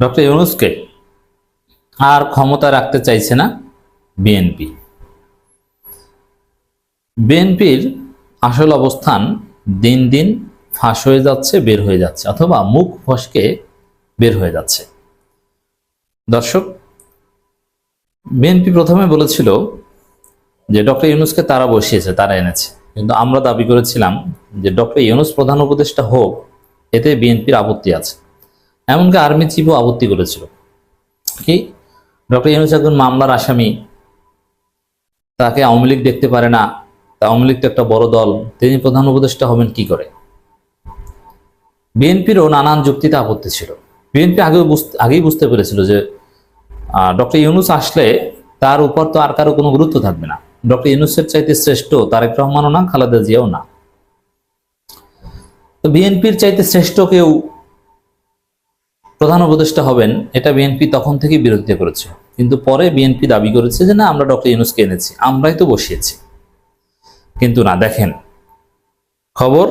Doctor ইউনুসকে আর ক্ষমতা রাখতে চাইছে না বিএনপি বিএনপির আসল অবস্থান দিন দিন ফাঁস হয়ে যাচ্ছে, বের হয়ে যাচ্ছে, অথবা মুখ ফসকে বের হয়ে যাচ্ছে। দর্শক বিএনপি প্রথমে বলেছিল যে ডক্টর ইউনুসকে তারা বসিয়েছে, তারা এনেছে। কিন্তু আমরা দাবি করেছিলাম যে ডক্টর ইউনুস প্রধান উপদেষ্টা হোক, এতে বিএনপির আপত্তি আছে। এমনকি আর্মি চিফও আপত্তি করেছিল। কি? ডক্টর ইউনুস মামলার আসামি। তাকে আওয়ামী লীগ দেখতে পারে না। আওয়ামী লীগ তো একটা বড় দল। তিনি প্রধান উপদেষ্টা হবেন কি করে? বিএনপিরও নানান যুক্তিতে আপত্তি ছিল। বিএনপি আগেও আগেই বুঝতে পেরেছিল যে ডক্টর ইউনুস আসলে তার উপর তো আর কারও কোনো গুরুত্ব থাকবে না। ডক্টর ইউনুসের চাইতে শ্রেষ্ঠ তারেক রহমানও না, খালেদা জিয়াও না। তো বিএনপির চাইতে শ্রেষ্ঠ কেউ প্রধান উপদেষ্টা হবেন, এটা বিএনপি তখন থেকে বিরোধিতা করেছে। কিন্তু পরে বিএনপি দাবি করেছে যে, না, আমরা ডক্টর ইউনুসকে এনেছি, আমরাই তো বসিয়েছি। কিন্তু না, দেখেন, খবর,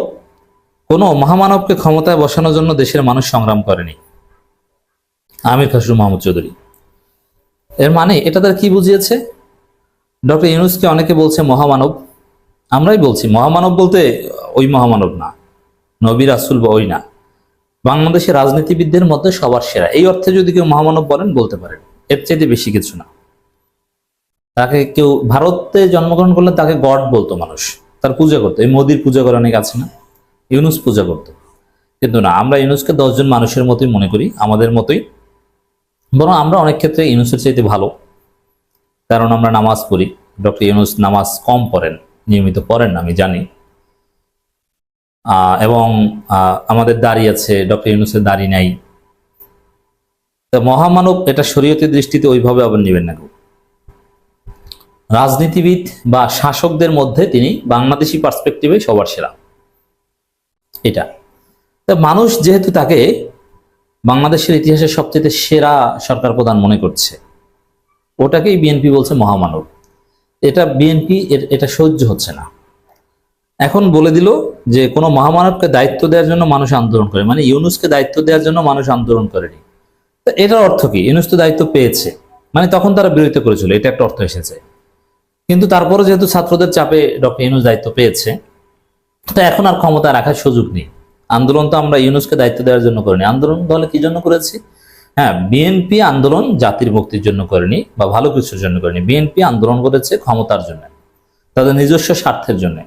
কোনো মহামানবকে ক্ষমতায় বসানোর জন্য দেশের মানুষ সংগ্রাম করেনি। আমির খসরু মাহমুদ চৌধুরী। এর মানে এটা তার কি বুঝিয়েছে? ডক্টর ইউনুসকে অনেকে বলছে মহামানব। আমরাই বলছি, মহামানব বলতে ওই মহামানব না, নবী রাসুল বা ওই না। বাংলাদেশের রাজনীতিবিদদের মধ্যে সবার সেরা। এই অর্থে যদি কেউ মহামানব বলেন, বলতে পারেন। এর চাইতে বেশি কিছু না। তাকে কেউ ভারতে জন্মগ্রহণ করলে তাকে গড বলতো মানুষ। তার পূজা করতো। এই মোদির পূজা করে অনেক আছে না? ইউনুস পূজা করতো। কিন্তু না, আমরা ইউনুসকে দশজন মানুষের মতোই মনে করি, আমাদের মতোই। বরং আমরা অনেক ক্ষেত্রে ইউনুসের চাইতে ভালো। কারণ আমরা নামাজ পড়ি। ডক্টর ইউনুস নামাজ কম পড়েন, নিয়মিত পড়েন, আমি জানি। এবং আমাদের দাড়ি আছে, ডক্টর ইউনুসের দাড়ি নাই। তা মহামানব এটা শরীয়তের দৃষ্টিতে ওইভাবে আবার নেবেন না রাজনীতিবিদ বা শাসকদের মধ্যে তিনি বাংলাদেশি পার্সপেক্টিভে সবার সেরা। এটা। তা মানুষ যেহেতু তাকে বাংলাদেশের ইতিহাসের সবচেয়ে সেরা সরকার প্রধান মনে করছে, ওটাকেই বিএনপি বলছে মহামানব। এটা বিএনপি এটা সহ্য হচ্ছে না। এখন বলে দিল যে কোনো মহামানবকে দায়িত্ব দেওয়ার জন্য মানুষ আন্দোলন করে মানে ইউনুসকে দায়িত্ব দেওয়ার জন্য মানুষ আন্দোলন করেনি এটার অর্থ কি? ইউনুস তো দায়িত্ব পেয়েছে মানে তখন তারা বিরোধিতা করেছিল, এটা একটা অর্থ এসেছে। কিন্তু তারপরে যেহেতু ছাত্রদের চাপে ডক্টর ইউনুস দায়িত্ব পেয়েছে, তো এখন আর ক্ষমতা রাখার সুযোগ নেই। আন্দোলন তো আমরা ইউনুসকে দায়িত্ব দেওয়ার জন্য করিনি। আন্দোলন তাহলে কি জন্য করেছি? হ্যাঁ বিএনপি আন্দোলন জাতির মুক্তির জন্য করেনি বা ভালো কিছুর জন্য করেনি। বিএনপি আন্দোলন করেছে ক্ষমতার জন্য, তাদের নিজস্ব স্বার্থের জন্য।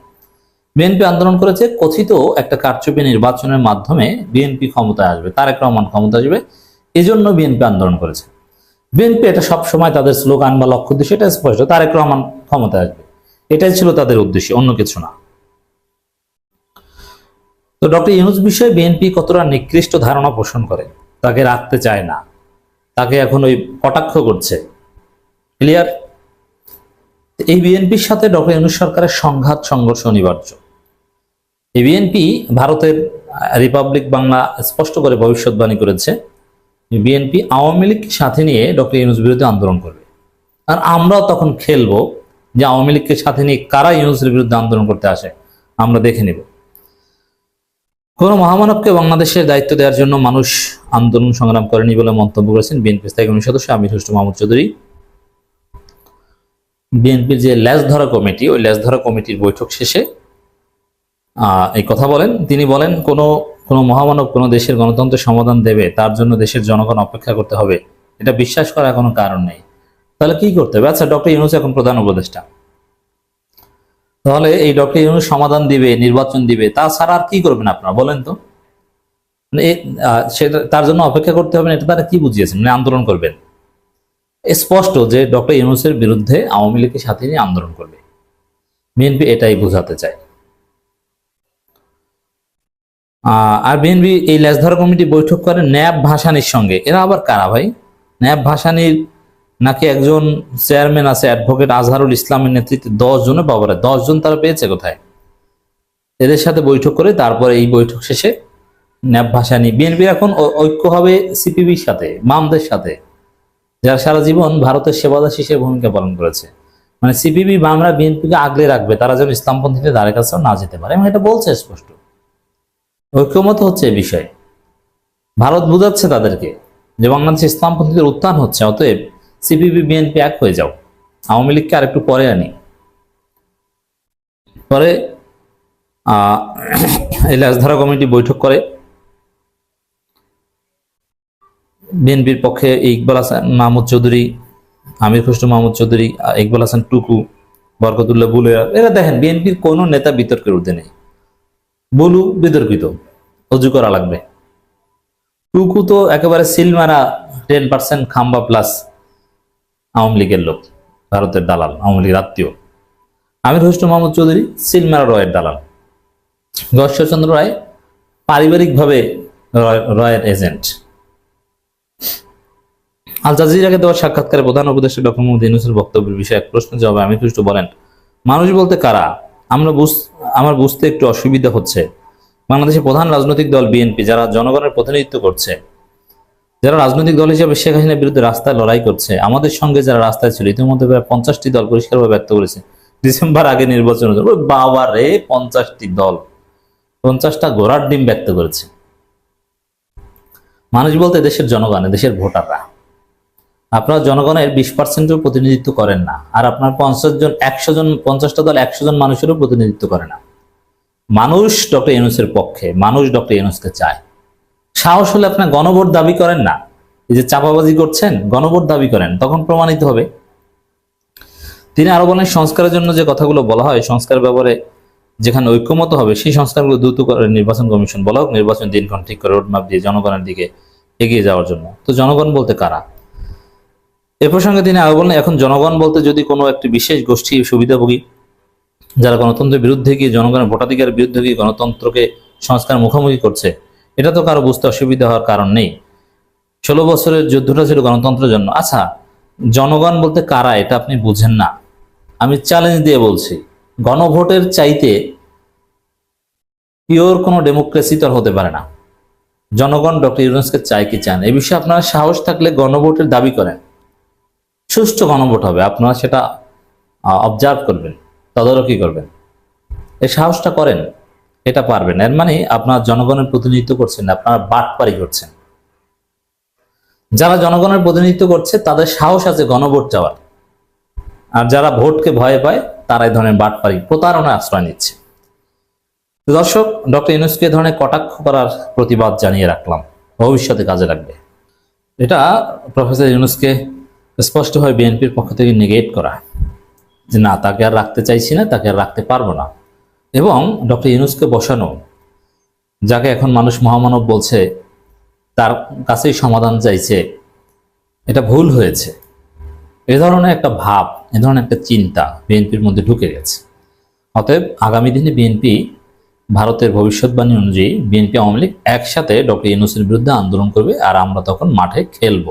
বিএনপি আন্দোলন করেছে, কথিত একটা কারচুপি নির্বাচনের মাধ্যমে বিএনপি ক্ষমতায় আসবে, তারেক রহমান ক্ষমতা আসবে, এজন্য বিএনপি আন্দোলন করেছে। বিএনপি এটা সব সময় তাদের স্লোগান বা লক্ষ্য উদ্দেশ্য এটা স্পষ্ট, তারেক রহমান ক্ষমতায় আসবে। এটাই ছিল তাদের উদ্দেশ্য, অন্য কিছু না। তো ডক্টর ইউনুস বিষয়ে বিএনপি কতটা নিকৃষ্ট ধারণা পোষণ করে, তাকে রাখতে চায় না, তাকে এখন ওই কটাক্ষ করছে। ক্লিয়ার? এই বিএনপির সাথে ডক্টর ইউনুস সরকারের সংঘাত, সংঘর্ষ অনিবার্য। বিএনপি ভারতের রিপাবলিক বাংলা স্পষ্ট করে ভবিষ্যৎবাণী করেছে বিএনপি আওয়ামী লীগকে সাথে নিয়ে ডক্টর ইউনুস বিরুদ্ধে আন্দোলন করবে। আর আমরাও তখন খেলব যে আওয়ামী লীগকে সাথে নিয়ে কারা ইউনুসের বিরুদ্ধে আন্দোলন করতে আসে, আমরা দেখে নেব। কোনো মহামানবকে বাংলাদেশের দায়িত্ব দেওয়ার জন্য মানুষ আন্দোলন সংগ্রাম করেনি বলে মন্তব্য করেছেন বিএনপি স্থায়ী কমিটির সদস্য আমির হোস্ট মাহমুদ চৌধুরী। বিএনপির যে ল্যাস ধরা কমিটি, ওই ল্যাস ধরা কমিটির বৈঠক শেষে এই কথা বলেন। তিনি বলেন, কোনো কোনো মহামানব কোনো দেশের গণতন্ত্রের সমাধান দেবে, তার জন্য দেশের জনগণ অপেক্ষা করতে হবে। এটা বিশ্বাস করার কোনো কারণ নেই। তাহলে কি করতে হবে? আচ্ছা ডক্টর ইউনুস এখন প্রধান উপদেষ্টা। তাহলে এই ডক্টর ইউনুস সমাধান দিবে, নির্বাচন দিবে, তাছাড়া আর কি করবেন আপনারা? বলেন তো। মানে সেটা, তার জন্য অপেক্ষা করতে হবে এটা তারা কি বুঝিয়েছেন? মানে আন্দোলন করবেন। স্পষ্ট যে ডক্টর ইউনুসের বিরুদ্ধে আওয়ামী লীগের সাথে নিয়ে আন্দোলন করবে। বিএনপি এটাই বোঝাতে চায়। আর বিএনপি এই লেজধর কমিটি বৈঠক করে ন্যাব ভাসানির সঙ্গে। এরা আবার কারা ভাই? ন্যাব ভাসানির নাকি একজন চেয়ারম্যান আছে অ্যাডভোকেট আজহারুল ইসলামের নেতৃত্বে দশ জনে বাবারে। দশ জন তারা পেয়েছে কোথায়? এদের সাথে বৈঠক করে তারপরে এই বৈঠক শেষে ন্যাব ভাসানি বিএনপি এখন ঐক্য হবে সিপিবির সাথে, মামদের সাথে, যারা সারা জীবন ভারতের সেবাদাসী হিসেবে ভূমিকা পালন করেছে। মানে সিপিবি বাংলা বিএনপিকে আগলে রাখবে, তারা যেন ইসলামপন্থীদের দ্বারের কাছেও না যেতে পারে, এবং এটা বলছে স্পষ্ট। ঐক্যমত হচ্ছে এ বিষয়ে। ভারত বুঝাচ্ছে তাদেরকে যে বাংলাদেশে ইসলামপন্থীদের উত্থান হচ্ছে, অতএব সিপিবি, বিএনপি এক হয়ে যাও। আওয়ামী লীগকে আরেকটু পরে আনি। পরে এই লাশধারা কমিটি বৈঠক করে। বিএনপির পক্ষে ইকবাল হাসান, মাহমুদ চৌধুরী, আমির খুসরু মাহমুদ চৌধুরী, ইকবাল হাসান টুকু, বরকতুল্লাহ বুলেরা এরা দেখেন বিএনপির কোনো নেতা বিতর্কের ঊর্ধ্বে নেই। বলু বিতর্কিত। অজু করা লাগবে। টুকু তো একেবারে সিলমারা টেন পার্সেন্ট খাম্বা প্লাস আওয়ামী লীগের লোক, ভারতের দালাল, আওয়ামী লীগের আত্মীয়। আমির হোসেন মোহাম্মদ চৌধুরী, সিলমারা রয়ের দালাল। গশ্বরচন্দ্র রায় পারিবারিকভাবে রয়- রয়ের এজেন্ট। আল জাজিরাকে দেওয়া সাক্ষাৎকারে প্রধান উপদেষ্টা ডক্টর মোহাম্মদ ইউনুসের বক্তব্যের বিষয়ে এক প্রশ্ন জবাবে। আমির খুশু বলেন, মানুষ বলতে কারা? আমরা আমার বুঝতে একটু অসুবিধা হচ্ছে। বাংলাদেশের প্রধান রাজনৈতিক দল বিএনপি, যারা জনগণের প্রতিনিধিত্ব করছে, যারা রাজনৈতিক দল হিসেবে শেখ হাসিনার বিরুদ্ধে রাস্তায় লড়াই করছে, আমাদের সঙ্গে যারা রাস্তায় ছিল, ইতিমধ্যে প্রায় পঞ্চাশটি দল পরিষ্কারভাবে ব্যক্ত করেছে। ডিসেম্বর আগে নির্বাচন বাবা রে, পঞ্চাশটি দল, পঞ্চাশটা ঘোড়ার ডিম ব্যক্ত করেছে। মানুষ বলতে দেশের জনগণ, দেশের ভোটাররা। আপনারা জনগণের বিশ পার্সেন্টের প্রতিনিধিত্ব করেন না। আর আপনার পঞ্চাশ জন, একশো জন, পঞ্চাশটা দল একশো জন মানুষেরও প্রতিনিধিত্ব করে না। মানুষ ডক্টর ইউনুসের পক্ষে, মানুষ ডক্টর ইউনুসকে চায়। সাহস হলে আপনার গণভোট দাবি করেন না। এই যে চাপাবাজি করছেন, গণভোট দাবি করেন, তখন প্রমাণিত হবে। তিনি আরও বলেন, সংস্কারের জন্য যে কথাগুলো বলা হয়, সংস্কার ব্যাপারে যেখানে ঐক্যমত হবে, সেই সংস্কারগুলো দ্রুত করে নির্বাচন কমিশন বলা হোক নির্বাচন দিনক্ষণ ঠিক করে রোডম্যাপ দিয়ে জনগণের দিকে এগিয়ে যাওয়ার জন্য। তো জনগণ বলতে কারা? এ প্রসঙ্গে তিনি আরও বলেন, এখন জনগণ বলতে যদি কোনো একটি বিশেষ গোষ্ঠী সুবিধাভোগী, যারা গণতন্ত্রের বিরুদ্ধে গিয়ে জনগণের ভোটাধিকারের বিরুদ্ধে গিয়ে গণতন্ত্রকে সংস্কার মুখোমুখি করছে, এটা তো কারও বুঝতে অসুবিধা হওয়ার কারণ নেই। ষোলো বছরের যুদ্ধটা ছিল গণতন্ত্রের জন্য। আচ্ছা জনগণ বলতে কারা, এটা আপনি বুঝেন না। আমি চ্যালেঞ্জ দিয়ে বলছি, গণভোটের চাইতে পিওর কোনো ডেমোক্রেসি তো হতে পারে না। জনগণ ডক্টর ইউনুসকে চায় কি চান এই বিষয়ে আপনারা সাহস থাকলে গণভোটের দাবি করেন। সুষ্ঠু গণভোট হবে। আপনারা সেটা অবজার্ভ করবেন, তদারকি করবেন। এই সাহসটা করেন, এটা পারবেন। এর মানে আপনার জনগণের প্রতিনিধিত্ব করছেন, আপনারা বাটপারি করছেন। যারা জনগণের প্রতিনিধিত্ব করছে, তাদের সাহস আছে গণভোট চাওয়ার। আর যারা ভোটকে ভয় পায়, তারা এই ধরনের বাটপারি প্রতারণায় আশ্রয় নিচ্ছে। দর্শক, ডক্টর ইউনুসকে ধরনের কটাক্ষ করার প্রতিবাদ জানিয়ে রাখলাম। ভবিষ্যতে কাজে লাগবে। এটা প্রফেসর ইউনুসকে স্পষ্টভাবে বিএনপির পক্ষ থেকে নেগেট করা যে না, তাকে আর রাখতে চাইছি না, তাকে আর রাখতে পারব না। এবং ডক্টর ইউনুসকে বসানো, যাকে এখন মানুষ মহামানব বলছে, তার কাছেই সমাধান চাইছে, এটা ভুল হয়েছে। এ ধরনের একটা ভাব, এ ধরনের একটা চিন্তা বিএনপির মধ্যে ঢুকে গেছে। অতএব আগামী দিনে বিএনপি, ভারতের ভবিষ্যৎবাণী অনুযায়ী বিএনপি আওয়ামী লীগ একসাথে ডক্টর ইউনুসের বিরুদ্ধে আন্দোলন করবে, আর আমরা তখন মাঠে খেলব।